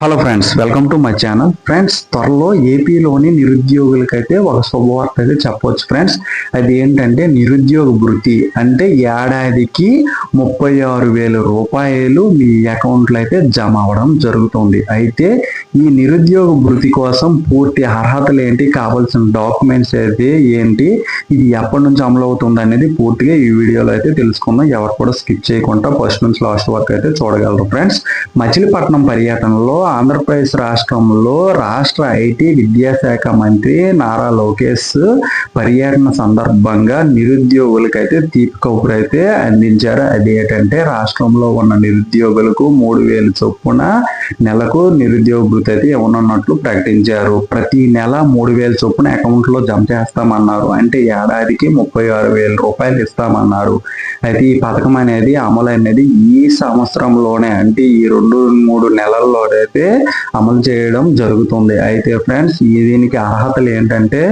Hello friends welcome to my channel friends త్వరలో ఏపీలోని నిరుద్యోగులకైతే ఒక శుభవార్త అయితే చెప్పవచ్చు ఫ్రెండ్స్ అది ఏంటంటే నిరుద్యోగ వృత్తి అంటే ఏడాదికి ముప్పై ఆరు వేల రూపాయలు మీ అకౌంట్లో అయితే జమ అవ్వడం జరుగుతుంది. అయితే ఈ నిరుద్యోగ వృత్తి కోసం పూర్తి అర్హతలు ఏంటి? కావాల్సిన డాక్యుమెంట్స్ అయితే ఏంటి? ఇది ఎప్పటి నుంచి అమలు అవుతుంది అనేది పూర్తిగా ఈ వీడియోలో అయితే తెలుసుకుందాం. ఎవరు కూడా స్కిప్ చేయకుండా ఫస్ట్ నుంచి లాస్ట్ వరకు అయితే చూడగలరు ఫ్రెండ్స్ మచిలీపట్నం పర్యటనలో ఆంధ్రప్రదేశ్ రాష్ట్రంలో రాష్ట్ర ఐటీ విద్యాశాఖ మంత్రి నారా లోకేష్ పర్యటన సందర్భంగా నిరుద్యోగులకైతే తీపి కబురు అయితే అందించారు. అది ఏంటంటే రాష్ట్రంలో ఉన్న నిరుద్యోగులకు మూడు వేలు చొప్పున నెలకు నిరుద్యోగ భృతి అయితే ఇవ్వనున్నట్లు ప్రకటించారు. ప్రతి నెల మూడు వేల చొప్పున అకౌంట్లో జమ చేస్తామన్నారు. అంటే ఏడాదికి ముప్పై ఆరు వేల రూపాయలు ఇస్తామన్నారు. అయితే ఈ పథకం అనేది అమలు అనేది ఈ సంవత్సరంలోనే అంటే ఈ రెండు మూడు నెలల్లో అయితే అమలు చేయడం జరుగుతుంది. అయితే ఫ్రెండ్స్ ఈ దీనికి అర్హతలు ఏంటంటే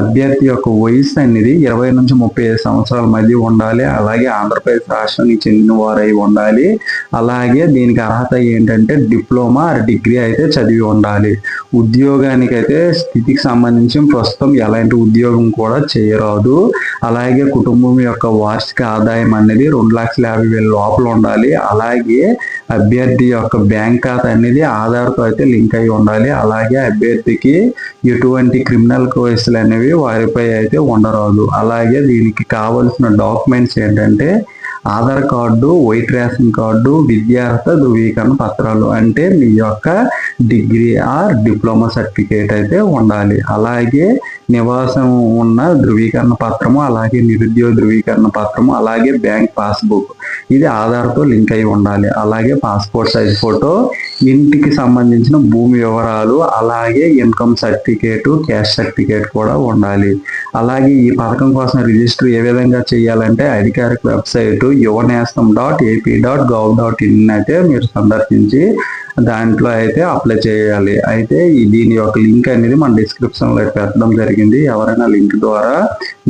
అభ్యర్థి యొక్క వయసు అనేది ఇరవై నుంచి ముప్పై ఐదు సంవత్సరాల మధ్య ఉండాలి. అలాగే ఆంధ్రప్రదేశ్ రాష్ట్రానికి చెందిన వారై ఉండాలి. అలాగే దీనికి అర్హత ఏంటంటే డిప్లొమా డిగ్రీ అయితే చదివి ఉండాలి. ఉద్యోగానికి అయితే స్థితికి సంబంధించి ప్రస్తుతం ఎలాంటి ఉద్యోగం కూడా చేయరాదు. అలాగే కుటుంబం యొక్క వార్షిక ఆదాయం అనేది రెండు లక్షల యాభై వేల లోపల ఉండాలి. అలాగే అభ్యర్థి యొక్క బ్యాంక్ ఖాతా అనేది ఆధార్తో అయితే లింక్ అయి ఉండాలి. అలాగే అభ్యర్థికి ఎటువంటి క్రిమినల్ కేసులు అనేవి వారిపై అయితే ఉండరాదు. అలాగే దీనికి కావలసిన డాక్యుమెంట్స్ ఏంటంటే Aadhaar card white ration card విద్యార్హత ధృవీకరణ పత్రాలు అంటే మీ యొక్క డిగ్రీ ఆర్ డిప్లొమా సర్టిఫికేట్ అయితే ఉండాలి. అలాగే నివాసం ఉన్న ధృవీకరణ పత్రము అలాగే నిరుద్యోగ ధృవీకరణ పత్రము అలాగే బ్యాంక్ పాస్బుక్. ఇది ఆధార్తో లింక్ అయి ఉండాలి. అలాగే పాస్పోర్ట్ సైజ్ ఫోటో ఇంటికి సంబంధించిన భూమి వివరాలు అలాగే ఇన్కమ్ సర్టిఫికేట్ క్యాష్ సర్టిఫికేట్ కూడా ఉండాలి. అలాగే ఈ పథకం కోసం రిజిస్టర్ ఏ విధంగా చేయాలంటే అధికారిక website Yuvanestham dot AP dot gov dot in అయితే మీరు సందర్శించి దాంట్లో అయితే అప్లై చేయాలి. అయితే దీని యొక్క లింక్ అనేది మన డిస్క్రిప్షన్లో పెట్టడం జరిగింది. ఎవరైనా లింక్ ద్వారా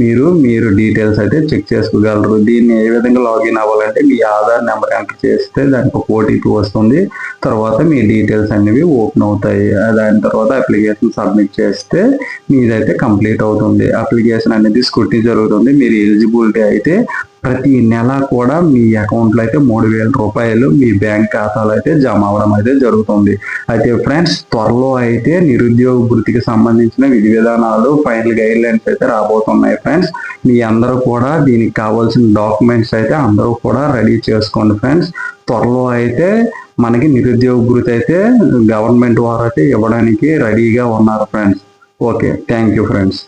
మీరు మీరు డీటెయిల్స్ అయితే చెక్ చేసుకోగలరు. దీన్ని ఏ విధంగా లాగిన్ అవ్వాలంటే మీ ఆధార్ నెంబర్ ఎంటర్ చేస్తే దానికి ఒక ఓటీపీ వస్తుంది. తర్వాత మీ డీటెయిల్స్ అనేవి ఓపెన్ అవుతాయి. దాని తర్వాత అప్లికేషన్ సబ్మిట్ చేస్తే మీదైతే కంప్లీట్ అవుతుంది. అప్లికేషన్ అనేది స్కూటీ జరుగుతుంది. మీరు ఎలిజిబిలిటీ అయితే ప్రతి నెల కూడా మీ అకౌంట్లో అయితే మూడు వేల రూపాయలు మీ బ్యాంక్ ఖాతాలో అయితే జమ అవడం అయితే జరుగుతుంది. అయితే ఫ్రెండ్స్ త్వరలో అయితే నిరుద్యోగ వృత్తికి సంబంధించిన విధి విధానాలు ఫైనల్ గైడ్ లైన్స్ అయితే రాబోతున్నాయి ఫ్రెండ్స్. మీ అందరూ కూడా దీనికి కావాల్సిన డాక్యుమెంట్స్ అయితే అందరూ కూడా రెడీ చేసుకోండి ఫ్రెండ్స్. త్వరలో అయితే మనకి నిరుద్యోగ వృత్తి అయితే గవర్నమెంట్ వారు అయితే ఇవ్వడానికి రెడీగా ఉన్నారు friends. Okay thank you friends.